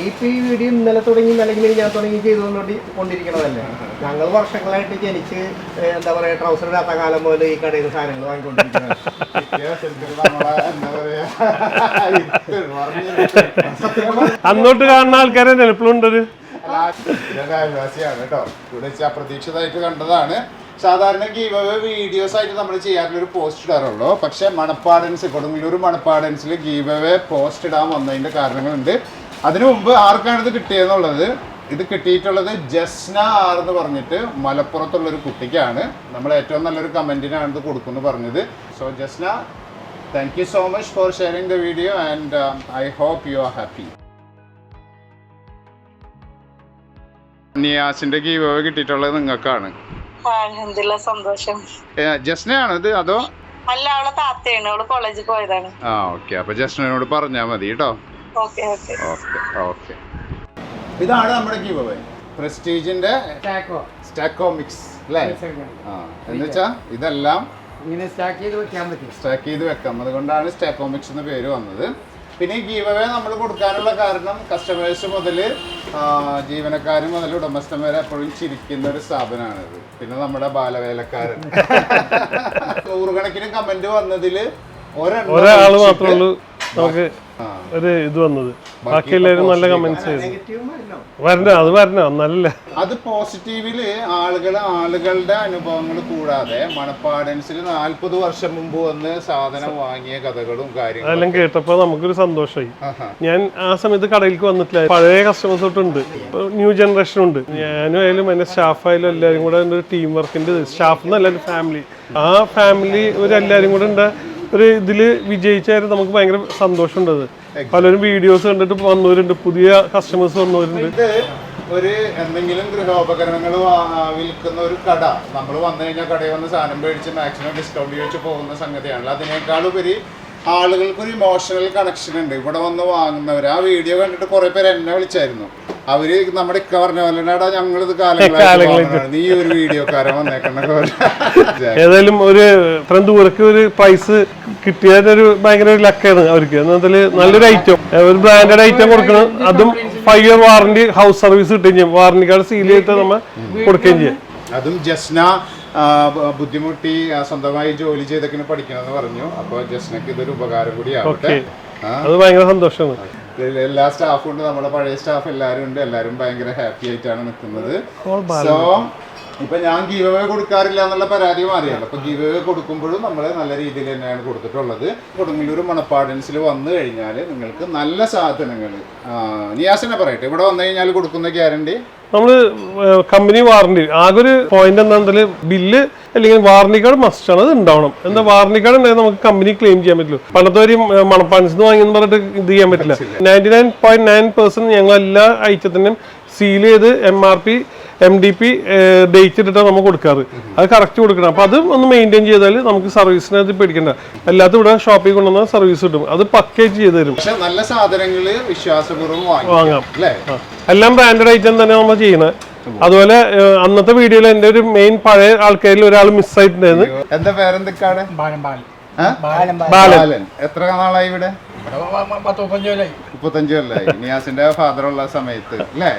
ഇപ്പൊ ഈ വീഡിയോ ഇന്നലെ തുടങ്ങി അല്ലെങ്കിൽ ഞാൻ തുടങ്ങി ചെയ്തുകൊണ്ട് കൊണ്ടിരിക്കണതല്ലേ? ഞങ്ങൾ വർഷങ്ങളായിട്ട് ജനിച്ച് എന്താ പറയാ ട്രൗസർ ഇടാത്ത കാലം പോലെ ഈ കടയിൽ സാധനങ്ങൾ വാങ്ങിക്കൊണ്ടിരിക്കുന്നത് അന്നോട്ട് കാണുന്ന ആൾക്കാരെ ഞാൻ അയൽവാസിയാണ് കേട്ടോ. ഇവിടെ അപ്രതീക്ഷിതമായിട്ട് കണ്ടതാണ്. സാധാരണ ഗീവ് അവേ വീഡിയോസ് ആയിട്ട് നമ്മൾ ചെയ്യാറുള്ള ഒരു പോസ്റ്റ് ഇടാറുള്ളൂ. പക്ഷേ മണപ്പാടൻസ് കൊടുങ്ങല്ലൂർ മണപ്പാടൻസിൽ ഗീവ് അവേ പോസ്റ്റ് ഇടാൻ വന്നതിന്റെ കാരണങ്ങളുണ്ട്. അതിനു മുമ്പ് ആർക്കാണ് ഇത് കിട്ടിയെന്നുള്ളത്? ഇത് കിട്ടിയിട്ടുള്ളത് ജസ്ന ആർ എന്ന് പറഞ്ഞിട്ട് മലപ്പുറത്തുള്ള ഒരു കുട്ടിക്കാണ്. നമ്മൾ ഏറ്റവും നല്ലൊരു കമന്റിനാണ് ഇത് കൊടുക്കുമെന്ന് പറഞ്ഞത്. So Jasna thank you so much for sharing the video and I hope you are happy നിയാസിന്റെ give കിട്ടിയിട്ടുള്ളത് നിങ്ങൾക്കാണ്. അൽഹംദുലില്ല സന്തോഷം. ജസ്നയാണോ ഇത്? അതോ? അല്ല അവളെ താത്തയാണ്. അവൾ കോളേജിൽ പോയതാണ്. ആ ഓക്കെ. അപ്പൊ ജസ്നോട് പറഞ്ഞാ മതി കേട്ടോ. Okay okay. Okay okay. ഇതാണ് നമ്മുടെ ഗീവ് പ്രസ്റ്റീജിന്റെ സ്റ്റാക്കോ മിക്സ് അല്ലേ? ആ എന്ന് വെച്ചാ ഇതെല്ലാം ഇങ്ങനെ സ്റ്റാക്ക് ചെയ്ത് വെക്കാൻ പറ്റും. സ്റ്റാക്ക് ചെയ്ത് വെക്കാം. അതുകൊണ്ടാണ് സ്റ്റാക്കോ മിക്സ് എന്ന പേര് വന്നത്. പിന്നെ ഈ ഗീവ് നമ്മൾ കൊടുക്കാനുള്ള കാരണം കസ്റ്റമേഴ്സ് മുതൽ ജീവനക്കാർ മുതൽ ഉടമസ്ഥൻ വരെ എപ്പോഴും ചിരിക്കുന്ന ഒരു സ്ഥാപനമാണിത് പിന്നെ നമ്മുടെ ബാലവേലക്കാരൻ നൂറുകണക്കിന് കമന്റ് വന്നതിൽ ഒരാൾ ഒഴിച്ചിട്ട് മാത്രമേ ഉള്ളൂ നമുക്ക്. ഒരു ഇത് വന്നത്. ബാക്കി എല്ലാവരും നല്ല കമന്റ്സ് ചെയ്തു വരണം അത് വരണ നല്ല അത് പോസിറ്റീവിൽ ആളുകൾ ആളുകളുടെ അനുഭവങ്ങൾ കൂടാതെ മണപ്പാടൻസിൽ നാല്പത് വർഷം മുമ്പ് വന്ന് സാധനം വാങ്ങിയ കഥകളും കാര്യങ്ങളും അതെല്ലാം കേട്ടപ്പോ നമുക്കൊരു സന്തോഷമായി. ഞാൻ ആ സമയത്ത് കടയിലേക്ക് വന്നിട്ടില്ല. പഴയ കസ്റ്റമേഴ്സ് തൊട്ടുണ്ട്. ഇപ്പൊ ന്യൂ ജനറേഷൻ ഉണ്ട്. ഞാനും ആയാലും എന്റെ സ്റ്റാഫായാലും എല്ലാവരും കൂടെ ഒരു ടീം വർക്കിന്റെ സ്റ്റാഫ് എന്നല്ല ഫാമിലി ആ ഫാമിലി ഒരു എല്ലാവരും കൂടെ ഉണ്ട് ഒരു ഇതിൽ വിജയിച്ചായിരുന്നു. നമുക്ക് ഭയങ്കര സന്തോഷമുണ്ട് പലരും വീഡിയോസ് കണ്ടിട്ട് വന്നവരുണ്ട്. പുതിയ കസ്റ്റമേഴ്സ് വന്നവരുണ്ട്. ഒരു എന്തെങ്കിലും ഗൃഹോപകരണങ്ങൾ വിൽക്കുന്ന ഒരു കട. നമ്മൾ വന്നു കഴിഞ്ഞാൽ കടയിൽ വന്ന് സാധനം മേടിച്ച് മാക്സിമം ഡിസ്കൗണ്ട് ചോദിച്ച് പോകുന്ന സംഗതിയാണല്ലോ. അതിനേക്കാൾ ഉപരി ആളുകൾക്ക് ഒരു ഇമോഷണൽ കണക്ഷൻ ഉണ്ട്. ഇവിടെ വന്ന് വാങ്ങുന്നവർ ആ വീഡിയോ കണ്ടിട്ട് കുറെ പേര് എന്നെ വിളിച്ചായിരുന്നു. അവർ നമ്മുടെ ഇക്ക പറഞ്ഞ പോലെ "എടാ, ഞങ്ങളിത് കാലങ്ങളായിട്ട്. നീ ഒരു വീഡിയോക്കാരൻ വന്നേക്കണൊക്കെ പറഞ്ഞു ഏതായാലും ഒരു ഫ്രണ്ട് ദൂരക്ക് ഒരു പ്രൈസ് കിട്ടിയതൊരു ഭയങ്കര ഒരു ലക്കാണ് അവർക്ക്. എന്നാൽ നല്ലൊരു ഐറ്റം ഒരു ബ്രാൻഡഡ് ഐറ്റം കൊടുക്കണം. അതും five year warranty house service കിട്ടുകയും ചെയ്യും. വാറന്റി കാർഡ് സീൽ ചെയ്തിട്ട് നമ്മൾ കൊടുക്കുകയും ചെയ്യും. അതും ജസ്ന ബുദ്ധിമുട്ടി സ്വന്തമായി ജോലി ചെയ്തൊക്കെ പഠിക്കണമെന്ന് പറഞ്ഞു. അപ്പോൾ ജസ്നക്ക് ഇതൊരു ഉപകാരം കൂടി ആവട്ടെ. അത് ഭയങ്കര സന്തോഷമാണ്. എല്ലാ സ്റ്റാഫും ഉണ്ട് നമ്മുടെ പഴയ സ്റ്റാഫ് എല്ലാവരും ഉണ്ട്. എല്ലാവരും ഭയങ്കര ഹാപ്പി ആയിട്ടാണ് നിൽക്കുന്നത് സോ ഇപ്പൊ ഞാൻ ഗീവ് അവേ കൊടുക്കാറില്ല എന്നുള്ള പരാതി മാറിയല്ലോ. അപ്പൊ ഗീവ് അവേ കൊടുക്കുമ്പോഴും നമ്മൾ നല്ല രീതിയിൽ തന്നെയാണ് കൊടുത്തിട്ടുള്ളത്. കൊടുങ്ങല്ലൂർ മണപ്പാടൻസിൽ വന്നു കഴിഞ്ഞാൽ നിങ്ങൾക്ക് നല്ല സാധനങ്ങൾ നിയാസിനെ പറയട്ടെ. ഇവിടെ വന്നു കഴിഞ്ഞാൽ കൊടുക്കുന്ന ഗ്യാരണ്ടി? നമ്മൾ കമ്പനി വാറണ്ടി ആകെ ഒരു പോയിന്റ് എന്താണെന്ന് ബില്ല് അല്ലെങ്കിൽ വാറണ്ടി കാർഡ് മസ്റ്റ് ആണ് അത് ഉണ്ടാവണം. എന്താ വാറണ്ടി കാർഡ് ഉണ്ടെങ്കിൽ നമുക്ക് കമ്പനി ക്ലെയിം ചെയ്യാൻ പറ്റുള്ളൂ. പണ്ടത്തെ ഒരു മണപ്പാൻസിന്ന് വാങ്ങിയെന്ന് പറഞ്ഞിട്ട് ഇത് ചെയ്യാൻ പറ്റില്ല. Ninety nine point nine percent ഞങ്ങൾ എല്ലാ ഐറ്റത്തിനും സീൽ ചെയ്ത് M R P M D P date ഇട്ടിട്ടാണ് നമ്മൾ കൊടുക്കാറ്. അത് കറക്റ്റ് കൊടുക്കണം. അപ്പൊ അത് ഒന്ന് മെയിന്റെയിൻ ചെയ്താൽ നമുക്ക് സർവീസിനെ അത് പേടിക്കണ്ട. അല്ലാത്ത ഇവിടെ ഷോപ്പിൽ കൊണ്ടുവന്ന സർവീസ് കിട്ടും. അത് പക്കേജ് ചെയ്ത് തരും. പക്ഷെ നല്ല സാധനങ്ങൾ വിശ്വാസപൂർവം വാങ്ങി. എല്ലാം ബ്രാൻഡഡ് ഐറ്റം തന്നെ നമ്മൾ ചെയ്യുന്നത് അതുപോലെ അന്നത്തെ വീഡിയോയിൽ എന്റെ ഒരു മെയിൻ പഴയ ആൾക്കാരിൽ ഒരാൾ മിസ്സായിട്ടുണ്ടായിരുന്നു എന്താ പേരെന്തൊക്കെയാണ് ആ? ബാലൻ ബാലൻ. എത്ര നാളായി ഇവിടെ? മുപ്പത്തഞ്ച് കൊല്ലായി. നിയാസിന്റെ ഫാദർ ഉള്ള സമയത്ത് അല്ലേ?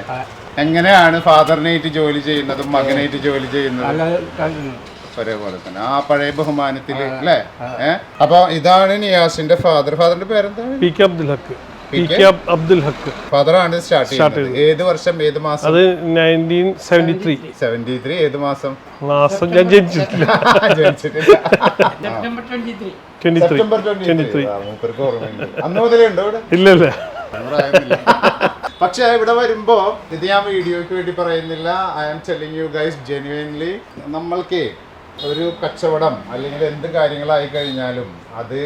എങ്ങനെയാണ് ഫാദറിനായിട്ട് ജോലി ചെയ്യുന്നതും മകനായിട്ട് ജോലി ചെയ്യുന്നതും? ഒരേപോലെ തന്നെ. ആ പഴയ ബഹുമാനത്തിൽ അല്ലേ? ഏഹ് അപ്പൊ ഇതാണ് നിയാസിന്റെ ഫാദർ ഫാദറിന്റെ പേരെന്താണ് P K Abdul Haq. P K? Abdul Haq. ഫാദറാണ് start ചെയ്യുന്നത്. ഏത് വർഷം ഏത് മാസം? അത് nineteen seventy three seventy three ഏത് മാസം? മാസം ഞാൻ ജനിച്ചിട്ടില്ല. ജനിച്ചിട്ടില്ല. സെപ്റ്റംബർ ട്വന്റി ത്രീ മൂപ്പർക്ക് ഓർമ്മയുണ്ട് അന്ന് മുതലേ ഉണ്ടോ ഇവിടെ? ഇല്ല ഇല്ല. പക്ഷേ ഇവിടെ വരുമ്പോൾ ഇത് ഞാൻ വീഡിയോയ്ക്ക് വേണ്ടി പറയുന്നില്ല. I am telling you guys genuinely നമ്മൾക്ക് ഒരു കച്ചവടം അല്ലെങ്കിൽ എന്ത് കാര്യങ്ങളായി കഴിഞ്ഞാലും അത്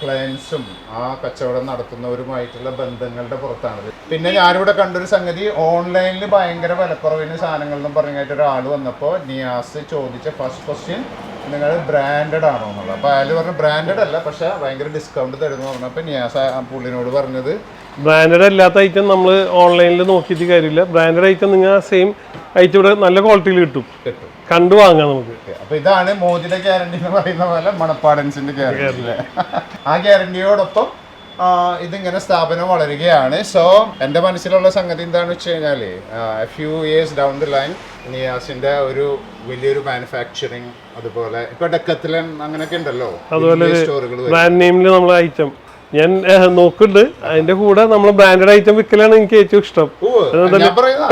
ക്ലയൻസും ആ കച്ചവടം നടത്തുന്നവരുമായിട്ടുള്ള ബന്ധങ്ങളുടെ പുറത്താണത്. പിന്നെ ഞാനിവിടെ കണ്ടൊരു സംഗതി ഓൺലൈനിൽ ഭയങ്കര വിലക്കുറവിന് സാധനങ്ങൾ എന്നും പറഞ്ഞായിട്ട് ഒരാൾ വന്നപ്പോൾ നിയാസ് ചോദിച്ച ഫസ്റ്റ് ക്വസ്റ്റ്യൻ നിങ്ങൾ ബ്രാൻഡഡ് ആണോ എന്നുള്ളത്. അപ്പോൾ അയാൾ പറഞ്ഞു ബ്രാൻഡഡ് അല്ല പക്ഷേ ഭയങ്കര ഡിസ്കൗണ്ട് തരുന്നു പറഞ്ഞപ്പോൾ നിയാസ് പുള്ളിനോട് പറഞ്ഞത് ബ്രാൻഡഡ് അല്ലാത്ത ഐറ്റം നമ്മൾ ഓൺലൈനിൽ നോക്കിയിട്ട് കാര്യമില്ല. ബ്രാൻഡഡ് ഐറ്റം നിങ്ങൾ സെയിം ഐറ്റം ഇവിടെ നല്ല ക്വാളിറ്റിയിൽ കിട്ടും. കണ്ടു വാങ്ങാം നമുക്ക്. അപ്പൊ ഇതാണ് മോദിയുടെ ഗ്യാരണ്ടി എന്ന് പറയുന്ന പോലെ മണപ്പാടൻസിന്റെ ഗ്യാരണ്ടി ആ ഗ്യാരണ്ടിയോടൊപ്പം ഇതിങ്ങനെ സ്ഥാപനം വളരുകയാണ്. സോ എന്റെ മനസ്സിലുള്ള സംഗതി എന്താണെന്ന് വെച്ച് കഴിഞ്ഞാൽ few years down the line നിയാസിന്റെ ഒരു വലിയൊരു മാനുഫാക്ചറിങ് അതുപോലെ ഇപ്പൊ ഡെക്കത്തിലൻ അങ്ങനെയൊക്കെ ഉണ്ടല്ലോ അതുപോലെ സ്റ്റോറുകൾ ഐറ്റം ഞാൻ നോക്കുന്നുണ്ട്. അതിന്റെ കൂടെ നമ്മൾ ബ്രാൻഡഡ് ഐറ്റം വിൽക്കലാണ് എനിക്ക് ഏറ്റവും ഇഷ്ടം.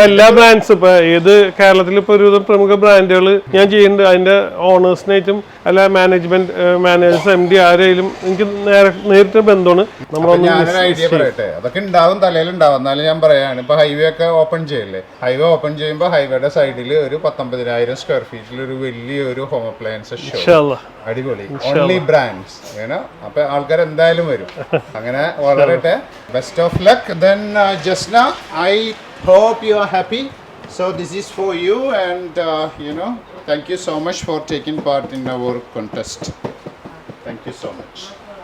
എല്ലാ ബ്രാൻഡ്സ് ഇപ്പൊ ഏത് കേരളത്തിൽ ഇപ്പൊ ഒരുവിധം പ്രമുഖ ബ്രാൻഡുകൾ ഞാൻ ചെയ്യുന്നുണ്ട്. അതിന്റെ ഓണേഴ്സിനായിട്ടും അല്ല മാനേജ്മെന്റ് മാനേജേഴ്സ് എം ഡി ആരെയും എനിക്ക് നേരെ നേരിട്ട് ബന്ധമാണ്. നമ്മളൊന്ന് ഐഡിയ പറയട്ടെ. അതൊക്കെ ഉണ്ടാവും തലയിൽ ഉണ്ടാവും എന്നാലും ഞാൻ പറയാണ് ഇപ്പൊ ഹൈവേ ഒക്കെ ഓപ്പൺ ചെയ്യല്ലേ? ഹൈവേ ഓപ്പൺ ചെയ്യുമ്പോൾ ഹൈവേയുടെ സൈഡിൽ ഒരു പത്തൊമ്പതിനായിരം സ്ക്വയർ ഫീറ്റിൽ ഒരു വലിയൊരു ഹോം അപ്ലയൻസ് ഷോ. അടിപൊളി. ഓൺലി ബ്രാൻഡ്സ് അപ്പൊ ആൾക്കാർ എന്തായാലും വരും. അങ്ങനെ വളരട്ടെ. Best of luck then Jasna I hope you are happy so this is for you and you know thank you so much for taking part in our contest thank you so much